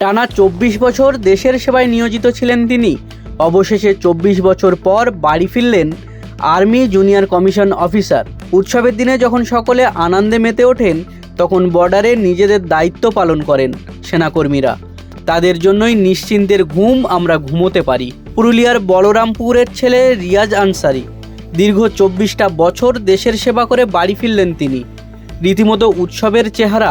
টানা চব্বিশ বছর দেশের সেবায় নিয়োজিত ছিলেন তিনি। অবশেষে চব্বিশ বছর পর বাড়ি ফিরলেন আর্মি জুনিয়র কমিশন অফিসার। উৎসবের দিনে যখন সকলে আনন্দে মেতে ওঠেন, তখন বর্ডারে নিজেদের দায়িত্ব পালন করেন সেনাকর্মীরা। তাদের জন্যই নিশ্চিন্তের ঘুম আমরা ঘুমোতে পারি। পুরুলিয়ার বলরামপুরের ছেলে রিয়াজ আনসারি দীর্ঘ চব্বিশটা বছর দেশের সেবা করে বাড়ি ফিরলেন তিনি। রীতিমতো উৎসবের চেহারা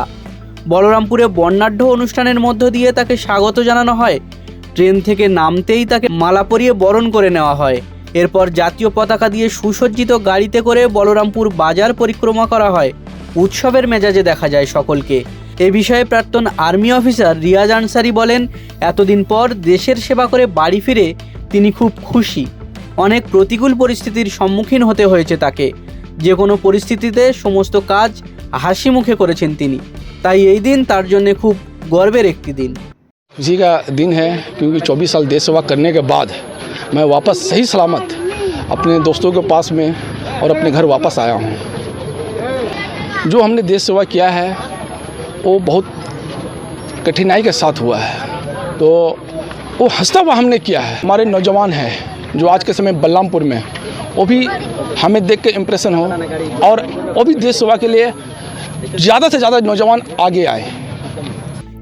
বলরামপুরে বর্ণাঢ্য অনুষ্ঠানের মধ্য দিয়ে তাকে স্বাগত জানানো হয়। ট্রেন থেকে নামতেই তাকে মালা পরিয়ে বরণ করে নেওয়া হয়। এরপর জাতীয় পতাকা দিয়ে সুসজ্জিত গাড়িতে করে বলরামপুর বাজার পরিক্রমা করা হয়। উৎসবের মেজাজে দেখা যায় সকলকে। এ বিষয়ে প্রাক্তন আর্মি অফিসার রিয়াজ আনসারি বলেন, এতদিন পর দেশের সেবা করে বাড়ি ফিরে তিনি খুব খুশি। অনেক প্রতিকূল পরিস্থিতির সম্মুখীন হতে হয়েছে তাকে। যে কোনো পরিস্থিতিতে সমস্ত কাজ হাসি মুখে করেছেন তিনি। তাই এই দিন তার জন্য খুব গর্বের একটি দিন खुशी का दिन है क्योंकि 24 साल देश सेवा करने के बाद मैं वापस सही सलामत अपने दोस्तों के पास में और अपने घर वापस आया हूँ जो हमने देश सेवा किया है वो बहुत कठिनाई के साथ हुआ है तो वो हंसता हुआ हमने किया है हमारे नौजवान हैं जो आज के समय बलरामपुर में वो भी हमें देख के इम्प्रेशन हो और वो भी देश सेवा के लिए ज़्यादा से ज़्यादा नौजवान आगे आए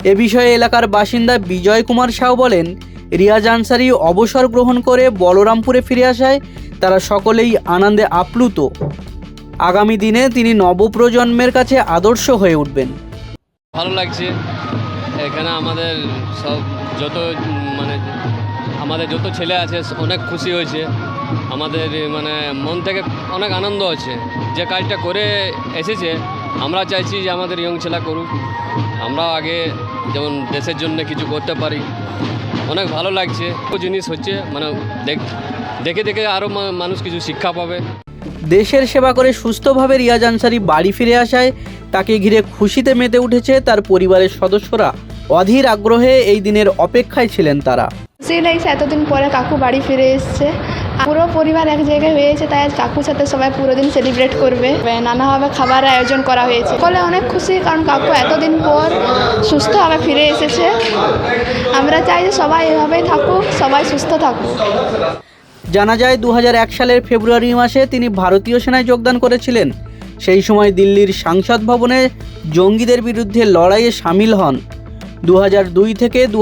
এ বিষয়ে এলাকার বাসিন্দা বিজয় কুমার সাউ বলেন রিয়াজ আনসারি অবসর গ্রহণ করে বলরামপুরে ফিরে আসায় তারা সকলেই আনন্দে আপ্লুত আগামী দিনে তিনি নবপ্রজন্মের কাছে আদর্শ হয়ে উঠবেন ভালো লাগছে এখানে আমাদের সব যত উম, মানে আমাদের যত ছেলে আছে অনেক খুশি হয়েছে আমাদের মানে মন থেকে অনেক আনন্দ আছে যে কাজটা করে এসেছে আমরা চাইছি যে আমাদের ইয়ং ছেলে করুক। আমরা আগে যেমন দেশের জন্য কিছু করতে পারি। অনেক ভালো লাগছে। জিনিস হচ্ছে মানে দেখ দেখে দেখে আরও মানুষ কিছু শিক্ষা পাবে। দেশের সেবা করে সুস্থভাবে রিয়াজ আনসারি বাড়ি ফিরে আসায় তাকে ঘিরে খুশিতে মেতে উঠেছে তার পরিবারের সদস্যরা। অধীর আগ্রহে এই দিনের অপেক্ষায় ছিলেন তারা। সেই লাগছে এতদিন পরে কাকু বাড়ি ফিরে এসছে। পুরো পরিবার এক জায়গায় হয়েছে, তাই কাকুর সাথে সবাই পুরো দিন সেলিব্রেট করবে। নানাভাবে খাবার আয়োজন করা হয়েছে। ফলে অনেক খুশি, কারণ কাকু এতদিন পর সুস্থভাবে ফিরে এসেছে। আমরা চাই যে সবাই এভাবেই থাকুক, সবাই সুস্থ থাকুক। জানা যায় দু হাজার এক সালের ফেব্রুয়ারি মাসে তিনি ভারতীয় সেনায় যোগদান করেছিলেন। সেই সময় দিল্লির সাংসদ ভবনে জঙ্গিদের বিরুদ্ধে লড়াইয়ে সামিল হন। দু থেকে দু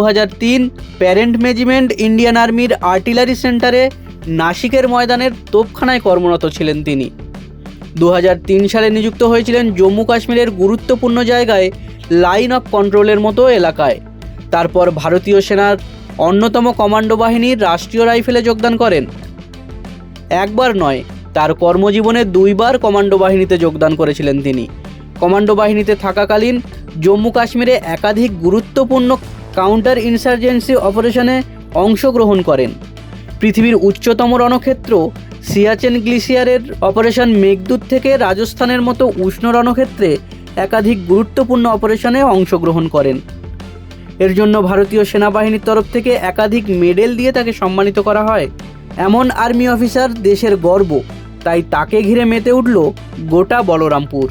প্যারেন্ট ম্যানেজমেন্ট ইন্ডিয়ান আর্মির আর্টিলারি সেন্টারে নাসিকের ময়দানের তোপখানায় কর্মরত ছিলেন তিনি। দু হাজার তিন সালে নিযুক্ত হয়েছিলেন জম্মু কাশ্মীরের গুরুত্বপূর্ণ জায়গায় লাইন অফ কন্ট্রোলের মতো এলাকায়। তারপর ভারতীয় সেনার অন্যতম কমান্ডো বাহিনীর রাষ্ট্রীয় রাইফেলে যোগদান করেন। একবার নয়, তার কর্মজীবনে দুইবার কমান্ডো বাহিনীতে যোগদান করেছিলেন তিনি। কমান্ডো বাহিনীতে থাকাকালীন জম্মু কাশ্মীরে একাধিক গুরুত্বপূর্ণ কাউন্টার ইনসার্জেন্সি অপারেশনে অংশগ্রহণ করেন। পৃথিবীর উচ্চতম রণক্ষেত্র, সিয়াচেন গ্লিসিয়ারের অপারেশন মেঘদূত থেকে রাজস্থানের মতো উষ্ণ রণক্ষেত্রে একাধিক গুরুত্বপূর্ণ অপারেশনে অংশগ্রহণ করেন। এর জন্য ভারতীয় সেনাবাহিনীর তরফ থেকে একাধিক মেডেল দিয়ে তাকে সম্মানিত করা হয়। এমন আর্মি অফিসার দেশের গর্ব, তাই তাকে ঘিরে মেতে উঠল গোটা বলরামপুর।